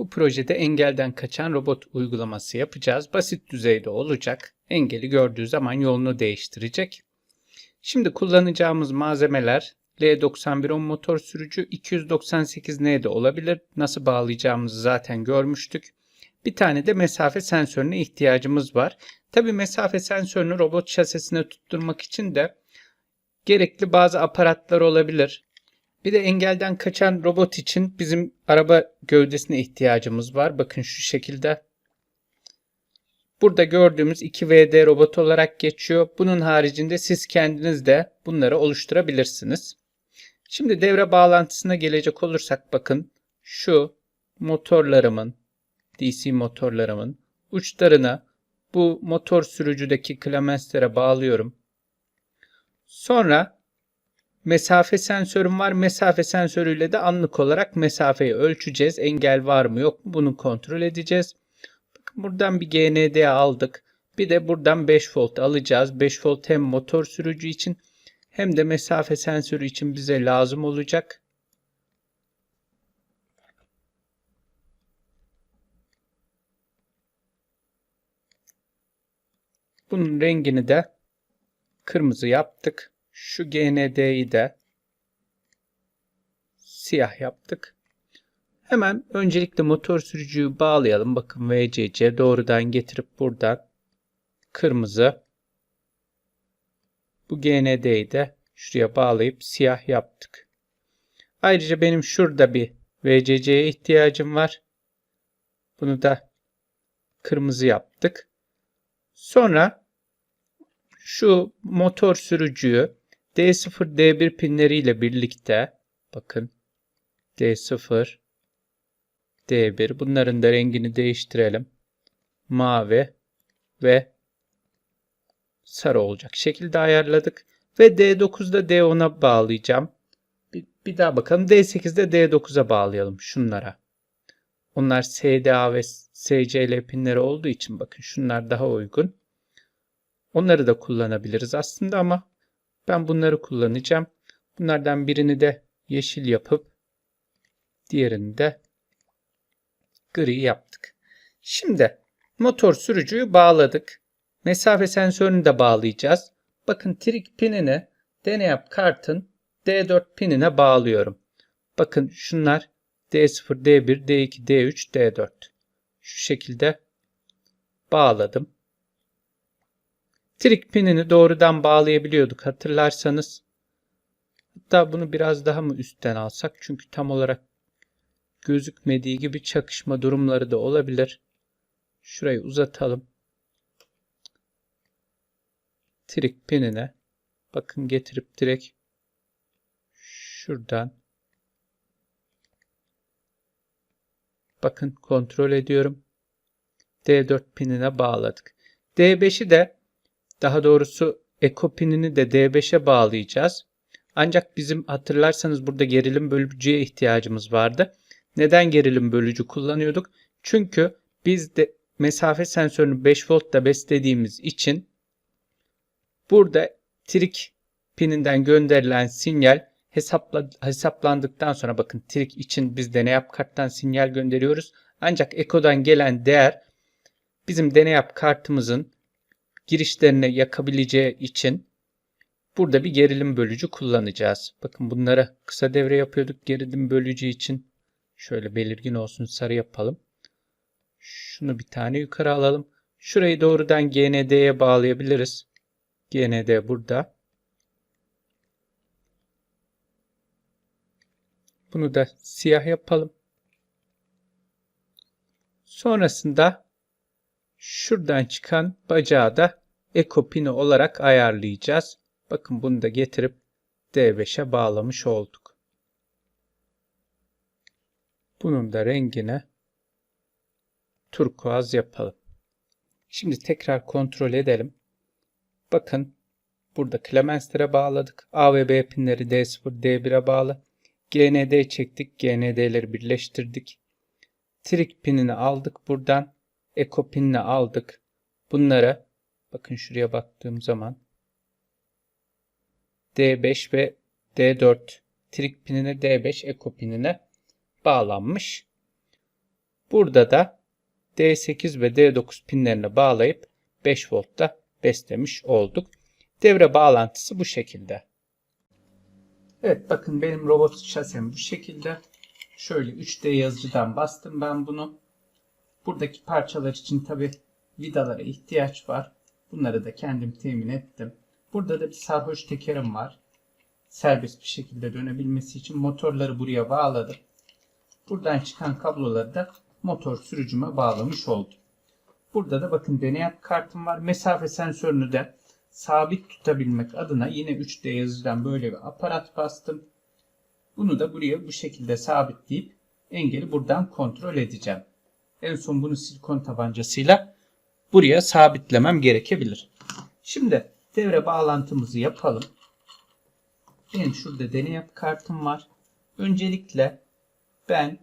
Bu projede engelden kaçan robot uygulaması yapacağız. Basit düzeyde olacak. Engeli gördüğü zaman yolunu değiştirecek. Şimdi kullanacağımız malzemeler L9110 motor sürücü 298N'de olabilir. Nasıl bağlayacağımızı zaten görmüştük. Bir tane de mesafe sensörüne ihtiyacımız var. Tabi mesafe sensörünü robot şasisine tutturmak için de gerekli bazı aparatlar olabilir. Bir de engelden kaçan robot için bizim araba gövdesine ihtiyacımız var. Bakın şu şekilde. Burada gördüğümüz 2VD robot olarak geçiyor. Bunun haricinde siz kendiniz de bunları oluşturabilirsiniz. Şimdi devre bağlantısına gelecek olursak bakın şu motorlarımın DC motorlarımın uçlarına bu motor sürücüdeki Clemenster'e bağlıyorum. Sonra mesafe sensörüm var. Mesafe sensörüyle de anlık olarak mesafeyi ölçeceğiz. Engel var mı yok mu bunu kontrol edeceğiz. Bakın buradan bir GND aldık. Bir de buradan 5 volt alacağız. 5 volt hem motor sürücü için hem de mesafe sensörü için bize lazım olacak. Bunun rengini de kırmızı yaptık. Şu GND'yi de siyah yaptık. Hemen öncelikle motor sürücüyü bağlayalım. Bakın VCC doğrudan getirip buradan kırmızı bu GND'yi de şuraya bağlayıp siyah yaptık. Ayrıca benim şurada bir VCC'ye ihtiyacım var. Bunu da kırmızı yaptık. Sonra şu motor sürücüyü D0, D1 pinleriyle birlikte bakın D0, D1 bunların da rengini değiştirelim. Mavi ve sarı olacak şekilde ayarladık. Ve D9'da D10'a bağlayacağım. Bir, bir daha bakalım. D8'de D9'a bağlayalım şunlara. Onlar SDA ve SCL pinleri olduğu için bakın şunlar daha uygun. Onları da kullanabiliriz aslında ama ben bunları kullanacağım. Bunlardan birini de yeşil yapıp diğerini de gri yaptık. Şimdi motor sürücüyü bağladık. Mesafe sensörünü de bağlayacağız. Bakın trik pinini deneyap kartın D4 pinine bağlıyorum. Bakın şunlar D0, D1, D2, D3, D4. Şu şekilde bağladım. Trik pinini doğrudan bağlayabiliyorduk hatırlarsanız. Hatta bunu biraz daha mı üstten alsak? Çünkü tam olarak gözükmediği gibi çakışma durumları da olabilir. Şurayı uzatalım. Trik pinine bakın getirip direkt şuradan bakın kontrol ediyorum. D4 pinine bağladık. D5'i de daha doğrusu Eko pinini de D5'e bağlayacağız. Ancak bizim hatırlarsanız burada gerilim bölücüye ihtiyacımız vardı. Neden gerilim bölücü kullanıyorduk? Çünkü biz de mesafe sensörünü 5 voltta beslediğimiz için burada trik pininden gönderilen sinyal hesapla, hesaplandıktan sonra bakın trik için biz deneyap karttan sinyal gönderiyoruz. Ancak ekodan gelen değer bizim deneyap kartımızın girişlerine yakabileceği için burada bir gerilim bölücü kullanacağız. Bakın bunlara kısa devre yapıyorduk gerilim bölücü için. Şöyle belirgin olsun sarı yapalım. Şunu bir tane yukarı alalım. Şurayı doğrudan GND'ye bağlayabiliriz. GND burada. Bunu da siyah yapalım. Sonrasında şuradan çıkan bacağı da Eko pini olarak ayarlayacağız. Bakın bunu da getirip D5'e bağlamış olduk. Bunun da rengine turkuaz yapalım. Şimdi tekrar kontrol edelim. Bakın burada Clemenster'e bağladık. A ve B pinleri D0, D1'e bağlı. GND çektik. GND'leri birleştirdik. Trik pinini aldık buradan. Eko pinini aldık. Bunları bakın şuraya baktığım zaman D5 ve D4 trik pinine D5 eko pinine bağlanmış. Burada da D8 ve D9 pinlerini bağlayıp 5 voltta beslemiş olduk. Devre bağlantısı bu şekilde. Evet bakın benim robot şasem bu şekilde. Şöyle 3D yazıcıdan bastım ben bunu. Buradaki parçalar için tabi vidalara ihtiyaç var. Bunları da kendim temin ettim. Burada da bir sarhoş tekerim var. Serbest bir şekilde dönebilmesi için motorları buraya bağladım. Buradan çıkan kabloları da motor sürücüme bağlamış oldum. Burada da bakın deney kartım var. Mesafe sensörünü de sabit tutabilmek adına yine 3D yazıcıdan böyle bir aparat bastım. Bunu da buraya bu şekilde sabitleyip engeli buradan kontrol edeceğim. En son bunu silikon tabancasıyla buraya sabitlemem gerekebilir. Şimdi devre bağlantımızı yapalım. Benim şurada deney kartım var. Öncelikle ben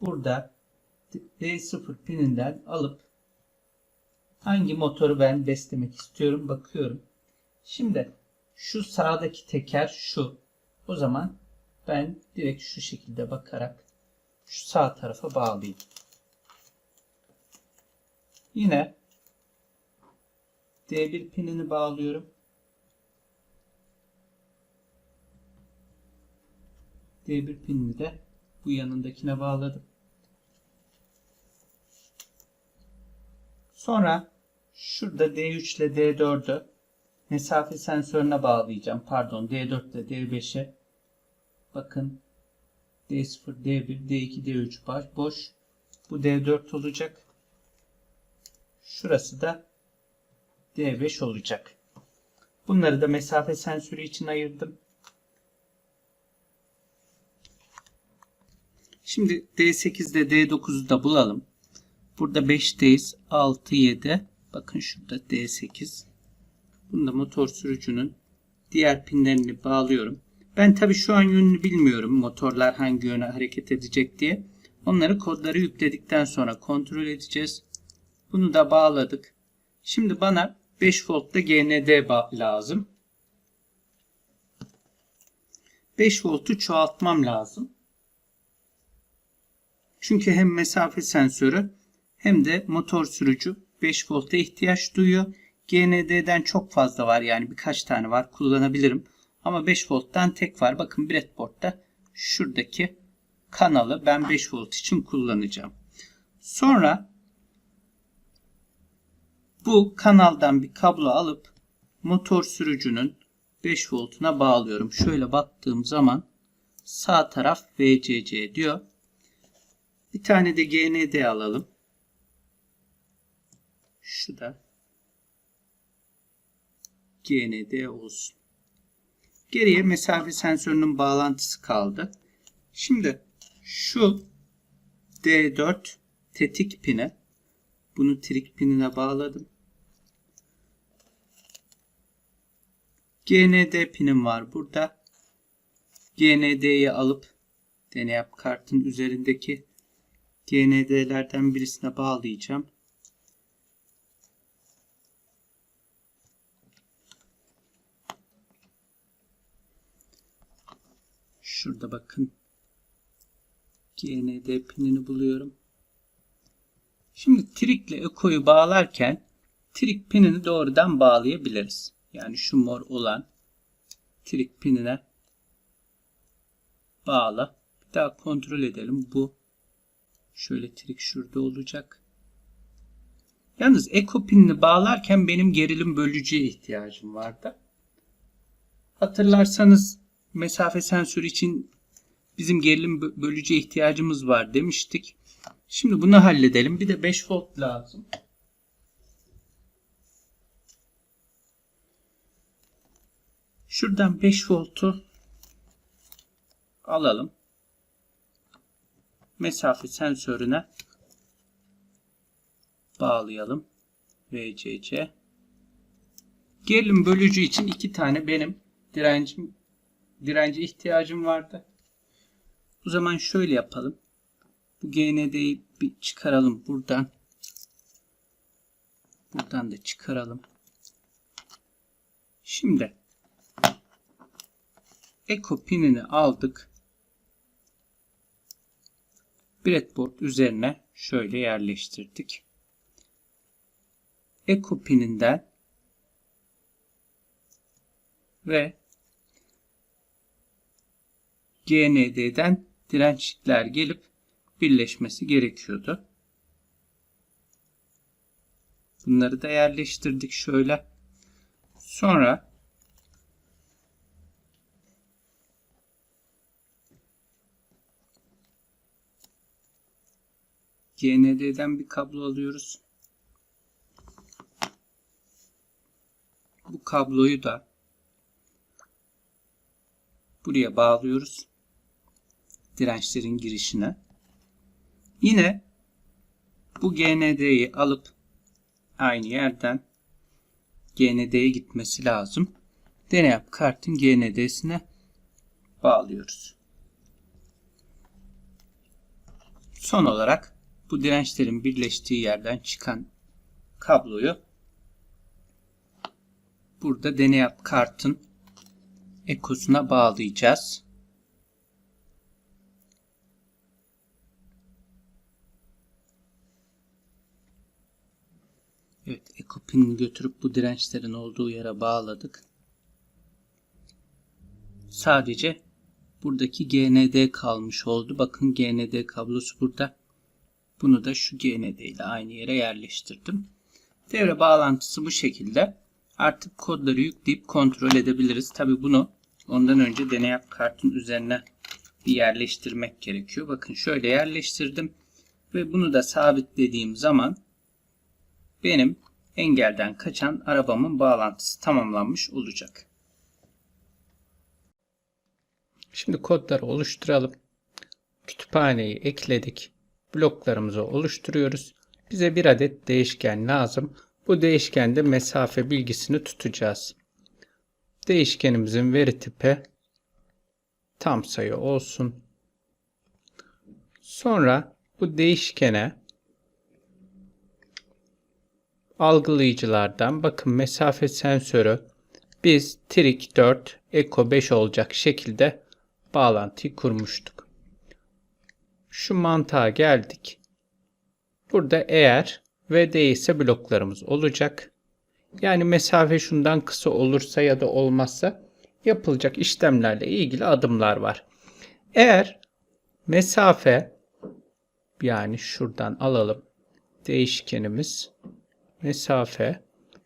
burada D0 pininden alıp hangi motoru ben beslemek istiyorum bakıyorum. Şimdi şu sağdaki teker şu. O zaman ben direkt şu şekilde bakarak şu sağ tarafa bağlayayım. Yine D1 pinini bağlıyorum. D1 pinini de bu yanındakine bağladım. Sonra şurada D3 ile D4'ü mesafe sensörüne bağlayacağım. Pardon D4 ile D5'e. Bakın D0, D1, D2, D3 var. Boş. Bu D4 olacak. Şurası da D5 olacak. Bunları da mesafe sensörü için ayırdım. Şimdi D8'de D9'u da bulalım. Burada 5'teyiz. 6, 7. Bakın şurada D8. Bunda motor sürücünün diğer pinlerini bağlıyorum. Ben tabi şu an yönünü bilmiyorum. Motorlar hangi yöne hareket edecek diye. Onları kodları yükledikten sonra kontrol edeceğiz. Bunu da bağladık. Şimdi bana 5 voltta GND lazım. 5 voltu çoğaltmam lazım. Çünkü hem mesafe sensörü hem de motor sürücü 5 volta ihtiyaç duyuyor. GND'den çok fazla var yani birkaç tane var kullanabilirim. Ama 5 volttan tek var. Bakın breadboard'da şuradaki kanalı ben 5 volt için kullanacağım. Sonra bu kanaldan bir kablo alıp motor sürücünün 5 voltuna bağlıyorum. Şöyle baktığım zaman sağ taraf VCC diyor. Bir tane de GND alalım. Şu da GND olsun. Geriye mesafe sensörünün bağlantısı kaldı. Şimdi şu D4 tetik pini bunu trik pinine bağladım. GND pinim var burada. GND'yi alıp deney kartın üzerindeki GND'lerden birisine bağlayacağım. Şurada bakın. GND pinini buluyorum. Şimdi trikle ekoyu bağlarken trik pinini doğrudan bağlayabiliriz. Yani şu mor olan trik pinine bağla. Bir daha kontrol edelim. Bu şöyle trik şurada olacak. Yalnız eko pinini bağlarken benim gerilim bölücüye ihtiyacım vardı. Hatırlarsanız mesafe sensörü için bizim gerilim bölücü ihtiyacımız var demiştik. Şimdi bunu halledelim. Bir de 5 volt lazım. Şuradan 5 voltu alalım. Mesafe sensörüne bağlayalım. VCC. Gerilim bölücü için iki tane benim direncim dirence ihtiyacım vardı. O zaman şöyle yapalım. Bu GND'yi bir çıkaralım buradan. Buradan da çıkaralım. Şimdi Eko pinini aldık. breadboard üzerine şöyle yerleştirdik. Echo pininden ve GND'den dirençler gelip birleşmesi gerekiyordu. Bunları da yerleştirdik şöyle. Sonra GND'den bir kablo alıyoruz. Bu kabloyu da buraya bağlıyoruz. Dirençlerin girişine. Yine bu GND'yi alıp aynı yerden GND'ye gitmesi lazım. Deney kartın GND'sine bağlıyoruz. Son olarak bu dirençlerin birleştiği yerden çıkan kabloyu burada deney kartın ekosuna bağlayacağız. Evet, ekopinini götürüp bu dirençlerin olduğu yere bağladık. Sadece buradaki GND kalmış oldu. Bakın GND kablosu burada. Bunu da şu GND ile aynı yere yerleştirdim. Devre bağlantısı bu şekilde. Artık kodları yükleyip kontrol edebiliriz. Tabi bunu ondan önce deney kartın üzerine bir yerleştirmek gerekiyor. Bakın şöyle yerleştirdim. Ve bunu da sabitlediğim zaman benim engelden kaçan arabamın bağlantısı tamamlanmış olacak. Şimdi kodları oluşturalım. Kütüphaneyi ekledik. Bloklarımızı oluşturuyoruz. Bize bir adet değişken lazım. Bu değişkende mesafe bilgisini tutacağız. Değişkenimizin veri tipi tam sayı olsun. Sonra bu değişkene algılayıcılardan bakın mesafe sensörü biz Trik 4 Eco 5 olacak şekilde bağlantıyı kurmuştuk. Şu mantığa geldik. Burada eğer ve değilse bloklarımız olacak. Yani mesafe şundan kısa olursa ya da olmazsa yapılacak işlemlerle ilgili adımlar var. Eğer mesafe yani şuradan alalım değişkenimiz mesafe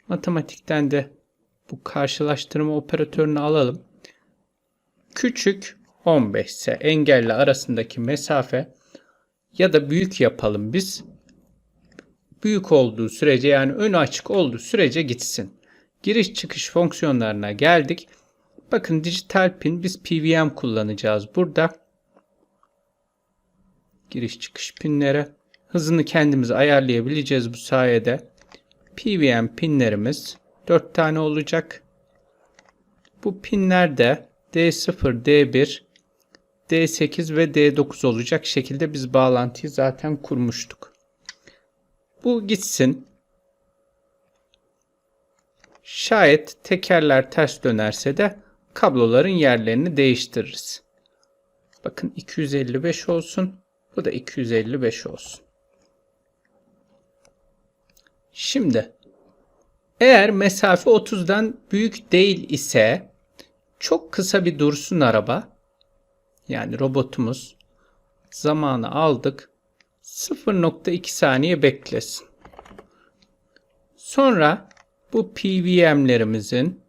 matematikten de bu karşılaştırma operatörünü alalım. Küçük 15 ise engelle arasındaki mesafe ya da büyük yapalım biz. Büyük olduğu sürece yani önü açık olduğu sürece gitsin. Giriş çıkış fonksiyonlarına geldik. Bakın dijital pin biz PWM kullanacağız burada. Giriş çıkış pinlere. Hızını kendimiz ayarlayabileceğiz bu sayede. PWM pinlerimiz 4 tane olacak. Bu pinler de D0, D1, D8 ve D9 olacak şekilde biz bağlantıyı zaten kurmuştuk. Bu gitsin. Şayet tekerler ters dönerse de kabloların yerlerini değiştiririz. Bakın 255 olsun. Bu da 255 olsun. Şimdi eğer mesafe 30'dan büyük değil ise çok kısa bir dursun araba. Yani robotumuz zamanı aldık. 0.2 saniye beklesin. Sonra bu PWM'lerimizin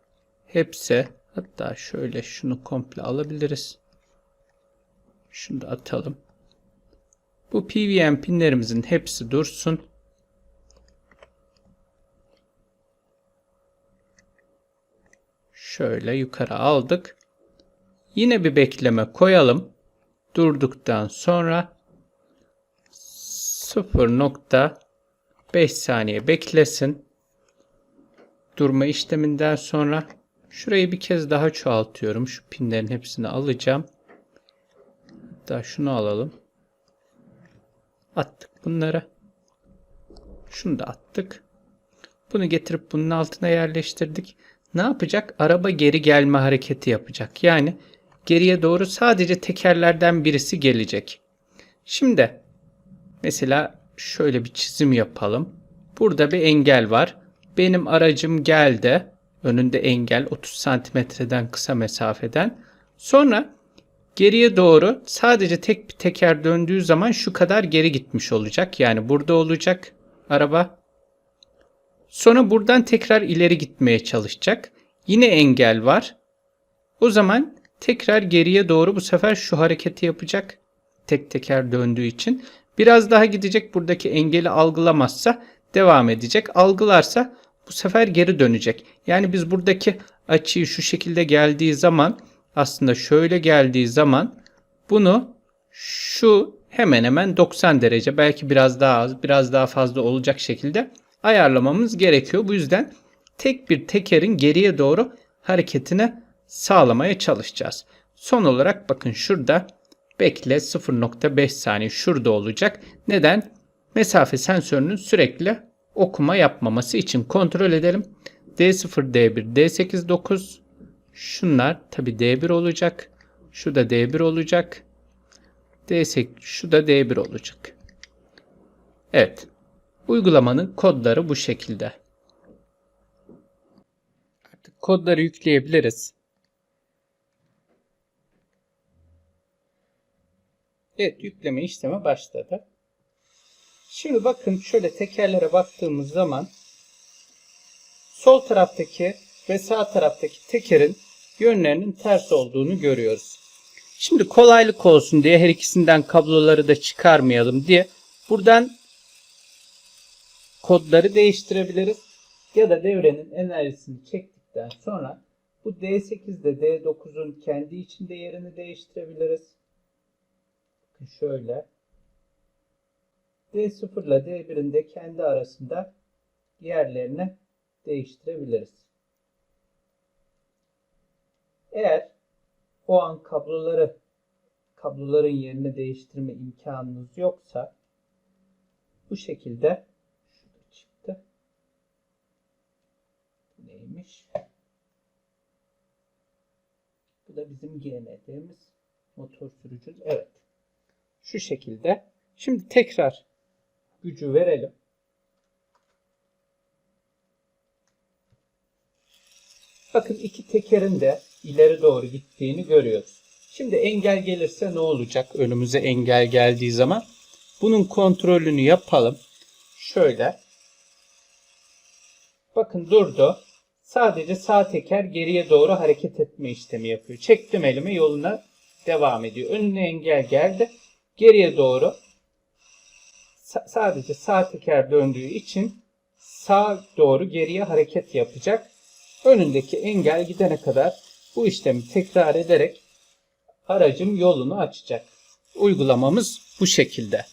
hepsi hatta şöyle şunu komple alabiliriz. Şunu da atalım. Bu PWM pinlerimizin hepsi dursun. Şöyle yukarı aldık. Yine bir bekleme koyalım. Durduktan sonra 0.5 saniye beklesin. Durma işleminden sonra şurayı bir kez daha çoğaltıyorum. Şu pinlerin hepsini alacağım. Hatta şunu alalım. Attık bunları. Şunu da attık. Bunu getirip bunun altına yerleştirdik ne yapacak? Araba geri gelme hareketi yapacak. Yani geriye doğru sadece tekerlerden birisi gelecek. Şimdi Mesela şöyle bir çizim yapalım. Burada bir engel var. Benim aracım geldi. Önünde engel 30 santimetreden kısa mesafeden. Sonra geriye doğru sadece tek bir teker döndüğü zaman şu kadar geri gitmiş olacak. Yani burada olacak araba. Sonra buradan tekrar ileri gitmeye çalışacak. Yine engel var. O zaman tekrar geriye doğru bu sefer şu hareketi yapacak. Tek teker döndüğü için. Biraz daha gidecek buradaki engeli algılamazsa devam edecek. Algılarsa bu sefer geri dönecek. Yani biz buradaki açıyı şu şekilde geldiği zaman aslında şöyle geldiği zaman bunu şu hemen hemen 90 derece belki biraz daha az biraz daha fazla olacak şekilde ayarlamamız gerekiyor. Bu yüzden tek bir tekerin geriye doğru hareketini sağlamaya çalışacağız. Son olarak bakın şurada bekle 0.5 saniye şurada olacak. Neden? Mesafe sensörünün sürekli okuma yapmaması için kontrol edelim. D0, D1, D8, 9 şunlar tabi D1 olacak. Şu da D1 olacak. D8, şu da D1 olacak. Evet. Uygulamanın kodları bu şekilde. Artık kodları yükleyebiliriz. Evet yükleme işlemi başladı. Şimdi bakın şöyle tekerlere baktığımız zaman sol taraftaki ve sağ taraftaki tekerin yönlerinin ters olduğunu görüyoruz. Şimdi kolaylık olsun diye her ikisinden kabloları da çıkarmayalım diye buradan kodları değiştirebiliriz. Ya da devrenin enerjisini çektikten sonra bu D8 ile D9'un kendi içinde yerini değiştirebiliriz. Bakın şöyle. D0 ile D1'in de kendi arasında yerlerini değiştirebiliriz. Eğer o an kabloları kabloların yerini değiştirme imkanınız yoksa bu şekilde çıktı. Neymiş? Bu da bizim GMD'miz. Motor sürücü. Evet. Şu şekilde. Şimdi tekrar gücü verelim. Bakın iki tekerin de ileri doğru gittiğini görüyoruz. Şimdi engel gelirse ne olacak? Önümüze engel geldiği zaman bunun kontrolünü yapalım. Şöyle. Bakın durdu. Sadece sağ teker geriye doğru hareket etme işlemi yapıyor. Çektim elimi yoluna devam ediyor. Önüne engel geldi. Geriye doğru sadece sağ teker döndüğü için sağ doğru geriye hareket yapacak. Önündeki engel gidene kadar bu işlemi tekrar ederek aracın yolunu açacak. Uygulamamız bu şekilde.